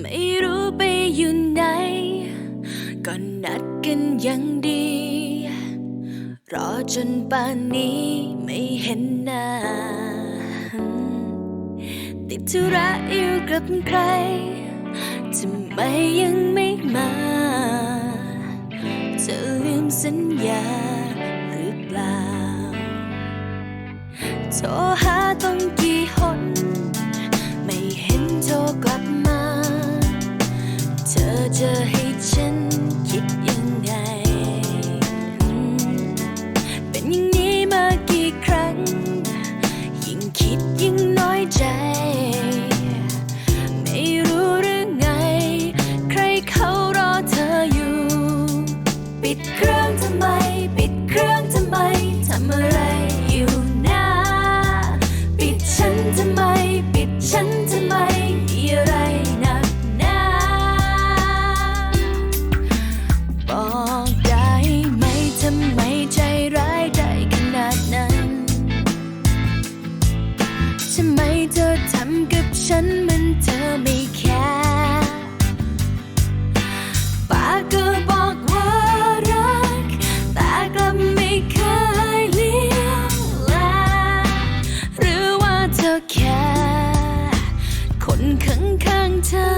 ไม่รู้ไปอยู่ไหนก็นัดกันย่างดี รอจนป่านนี้ไม่เห็นหน้า ติดธุระอยู่กับใครทำไมยังไม่มาเธอลืมสัญญา ปิดเครื่องทำไม ปิดเครื่องทำไม ทำอะไรอยู่นะปิดฉันทำไม ปิดฉันทำไมมีอะไรหนักหนาบอกได้ไหมทำไมใจร้ายได้ขนาดนั้นทำไมเธอทำกับฉันเหมันเธอไม่ เธอ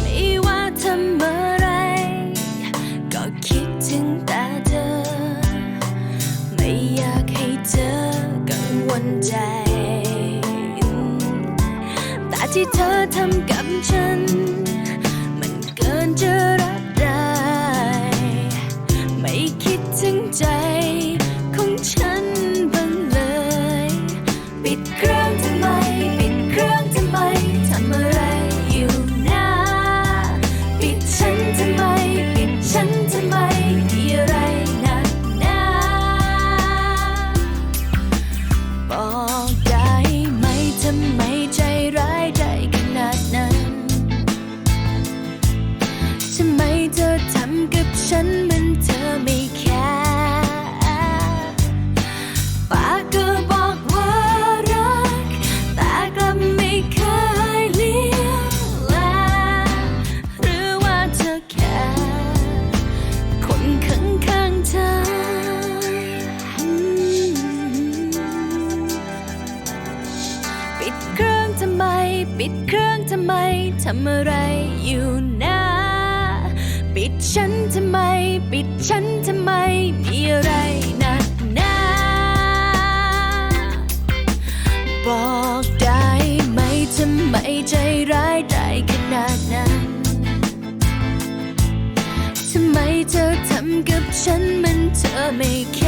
ไม่ว่าทำอะไร ก็คิดถึงแต่เธอ ไม่อยากให้เธอกังวลใจ แต่ที่เธอทำกับฉัน มันเกินจะ ทำไม ปิดเครื่องทำไม ทำอะไรอยู่นะปิดฉันทำไม ปิดฉันทำไม มีอะไรหนักหนาบอกได้ไหมทำไมใจร้ายได้ขนาดนั้น ทำไมเธอทำกับฉันมันเธอไม่แค่